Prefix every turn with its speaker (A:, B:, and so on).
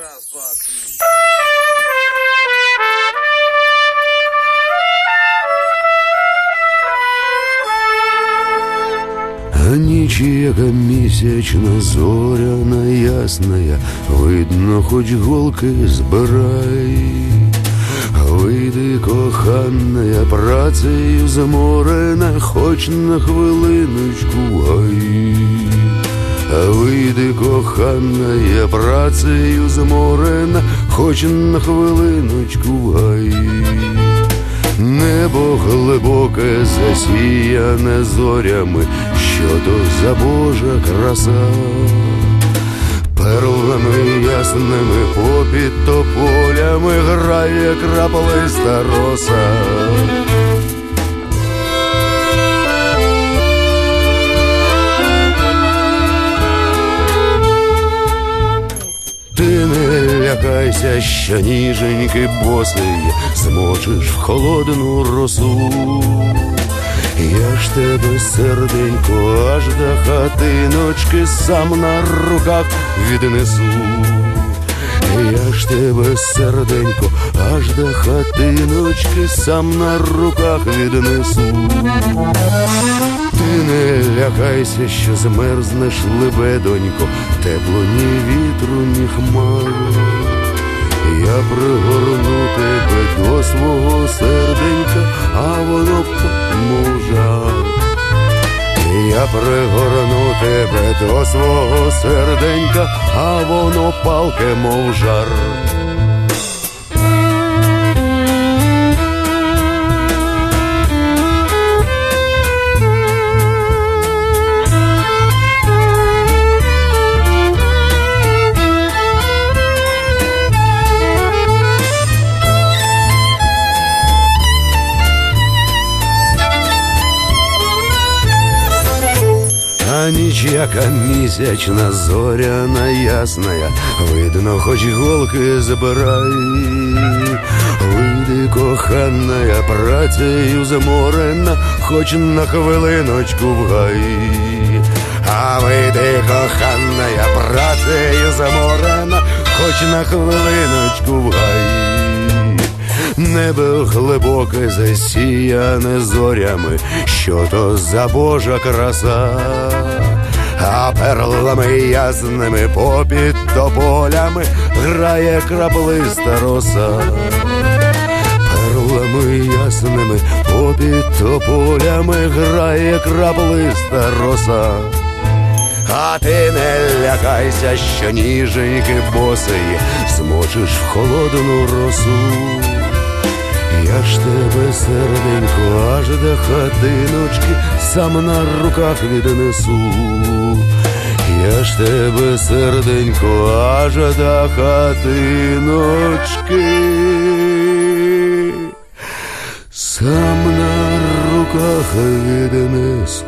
A: Раз, два, три.
B: А ніч, яка місячна, зоряна, ясная, видно, хоч голки збирай. Вийди, кохана, працею заморена, хоч на хвилиночку гай. Вийди, кохана, я працею заморена, хоч на хвилиночку гай. Небо глибоке засіяне зорями, що то за Божа краса, перлами ясними попід тополями грає краплиста роса. Лякайся, що ніженьки босий змочиш в холодну росу. Я ж тебе серденько аж до хатиночки сам на руках віднесу. Я ж тебе серденько аж до хатиночки сам на руках віднесу. Ти не лякайся, що змерзнеш лебедонько, тепло ні вітру, ні хмар. Я пригорну тебе до свого серденька, а воно мужа. Я пригорну тебе до свого серденька, а воно палке, мов жар. Ніч, яка місячна, зоряна, ясная, видно, хоч голки забирай. Вийди, кохана, працею заморена, хоч на хвилиночку в гай. А вийди, кохана, працею заморена, хоч на хвилиночку в гай. Небо глибоке засіяне зорями, що то за Божа краса, а перлами ясними попід тополями грає краплиста роса. Перлами ясними попід тополями грає краплиста роса. А ти не лякайся, що ніженьки босий змочиш в холодну росу. Я ж тебе, серденько, аж до хатиночки сам на руках віднесу. Я ж тебе, серденько, аж до хатиночки сам на руках віднесу.